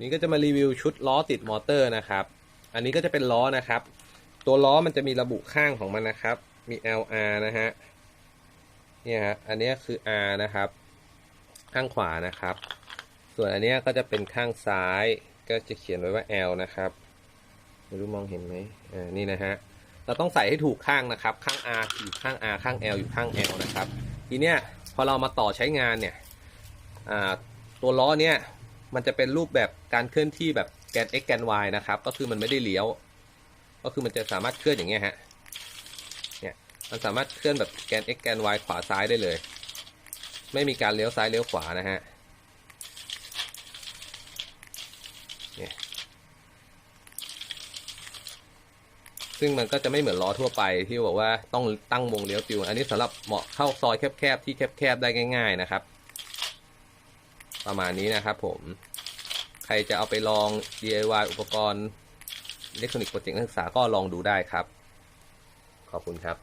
นี่ก็จะมารีวิวชุดล้อติดมอเตอร์นะครับ อันนี้ก็จะเป็นล้อนะครับ ตัวล้อมันจะมีระบุข้างของมันนะครับ มี LR นะฮะ เนี่ยฮะ อันนี้คือ R นะครับ ข้างขวานะครับ ส่วนอันนี้ก็จะเป็นข้างซ้าย ก็จะเขียนไว้ว่า L นะครับ ไม่รู้มองเห็นไหมอ่า นี่นะฮะ เราต้องใส่ให้ถูกข้างนะครับ ข้าง R อยู่ข้าง R ข้าง L อยู่ข้าง L นะครับ ทีเนี้ยพอเรามาต่อใช้งานเนี่ย อ่า ตัวล้อเนี่ย มันจะเป็นรูปแบบการเคลื่อนที่แบบแกน x แกน y นะครับ ก็คือมันไม่ได้เลี้ยว ก็คือมันจะสามารถเคลื่อนอย่างเงี้ยฮะ เนี่ย มันสามารถเคลื่อนแบบแกน x แกน y ขวาซ้ายได้เลย ไม่มีการเลี้ยวซ้ายเลี้ยวขวานะฮะ เนี่ยซึ่งมันก็จะไม่เหมือนล้อทั่วไปที่บอกว่าต้องตั้งวงเลี้ยวปิว อันนี้สำหรับเหมาะเข้าซอยแคบๆที่แคบๆได้ง่าย ๆ นะครับ ประมาณนี้นะครับผมใครจะเอาไปลอง DIY อุปกรณ์อิเล็กทรอนิกส์โปรเจกต์นักศึกษาก็ลองดูได้ครับ ขอบคุณครับ